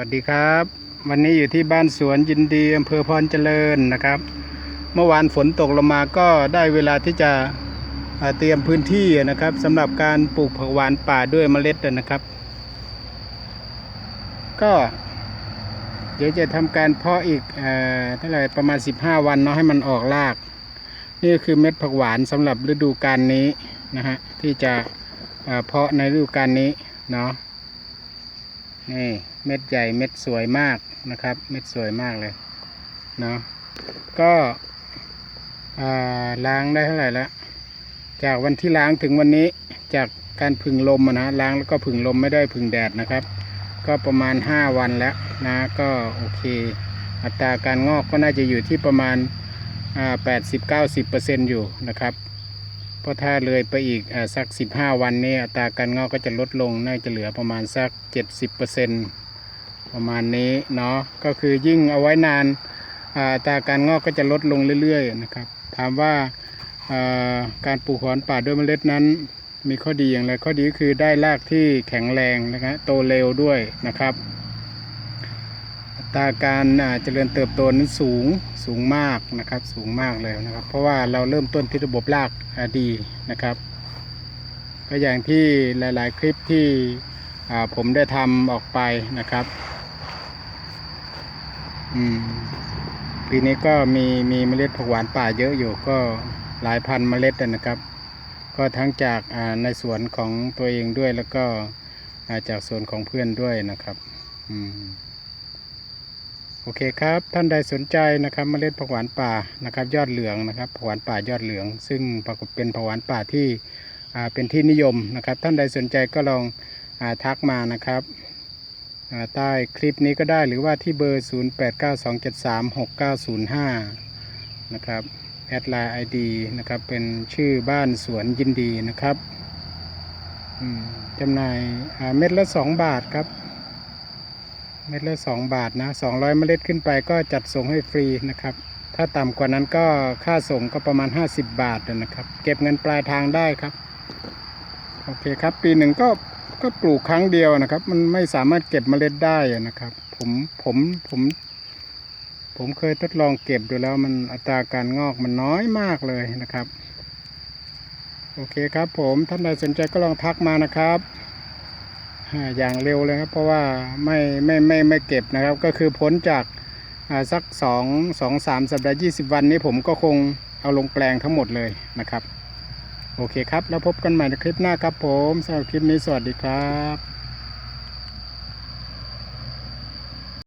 วัสดีครับ วันนี้อยู่ที่บ้านสวนยินดีอำเภอพรเจริญนะครับ เมื่อวานฝนตกลงมาก็ได้เวลาที่จะเตรียมพื้นที่นะครับสำหรับการปลูกผักหวานป่าด้วยเมล็ดนะครับ ก็เดี๋ยวจะทำการเพาะอีกเอ่อเท่าไหร่ประมาณ 15 วันเนาะให้มันออกราก นี่คือเม็ดผักหวานสำหรับฤดูกาลนี้นะฮะที่จะเอ่อเพาะในฤดูกาลนี้เนาะ นี่เม็ดใหญ่เม็ดสวยมากนะครับ เม็ดสวยมากเลยเนาะก็ล้างได้เท่าไหร่แล้วจากวันที่ล้างถึงวันนี้จากการผึ่งลมนะล้างแล้วก็ผึ่งลมไม่ได้ผึ่งแดดนะครับ ก็ประมาณ 5 วันแล้วนะก็โอเค อัตราการงอกก็น่าจะอยู่ที่ประมาณแปดสิบเก้าสิบเปอร์เซ็นต์อยู่นะครับ เพราะถ้าเลยไปอีกอสัก 15 วันนี้อัตราการงอกก็จะลดลงน่าจะเหลือประมาณสัก 70%ประมาณนี้เนาะก็คือยิ่งเอาไว้นานอัตราการงอกก็จะลดลงเรื่อยๆนะครับ ถามว่าการปลูกหอนป่าด้วยเมล็ดนั้น มีข้อดีอย่างไรข้อดีก็คือได้รากที่แข็งแรงนะครับโตเร็วด้วยนะครับ ตราการเจริญเติบโตนั้นสูงสูงมากนะครับสูงมากเลยนะครับ เพราะว่าเราเริ่มต้นที่ระบบรากดีนะครับ ก็อย่างที่หลาย ๆ คลิปที่ผมได้ทำออกไปนะครับปีนี้ก็มีมีเมล็ดผักหวานป่าเยอะอยู่ก็หลายพันเมล็ดนะครับ ก็ทั้งจากในสวนของตัวเองด้วยแล้วก็จากสวนของเพื่อนด้วยนะครับ อืม โอเคครับท่านใดสนใจนะครับเมล็ดผักหวานป่านะครับ ยอดเหลืองนะครับผักหวานป่ายอดเหลือง ซึ่งปรากฏเป็นผักหวานป่าที่เป็นที่นิยมนะครับ ท่านใดสนใจก็ลองอทักมานะครับใต้คลิปนี้ก็ได้หรือว่าที่เบอร์ 0892736905 นะครับแอดไลน์ไอดีนะครับเป็นชื่อบ้านสวนยินดีนะครับจำหน่ายเม็ดละ 2 บาทครับ เม็ดละสองบาทนะสองร้อยเมล็ดขึ้นไปก็จัดส่งให้ฟรีนะครับ ถ้าต่ำกว่านั้นก็ค่าส่งก็ประมาณ 50 บาทนะครับ เก็บเงินปลายทางได้ครับ โอเคครับ ปีหนึ่งก็ก็ปลูกครั้งเดียวนะครับ มันไม่สามารถเก็บเมล็ดได้นะครับ ผมผมผมผมเคยทดลองเก็บดูแล้วมันอัตราการงอกมันน้อยมากเลยนะครับ โอเคครับผมท่านใดสนใจก็ลองทักมานะครับ อย่างเร็วเลยครับ เพราะว่าไม่ไม่ไม่ไม่เก็บนะครับ ก็คือพ้นจากสักสองสองสามสัปดาห์ยี่สิบวันนี้ผมก็คงเอาลงแปลงทั้งหมดเลยนะครับ โอเคครับ แล้วพบกันใหม่ในคลิปหน้าครับผมสำหรับคลิปนี้สวัสดีครับ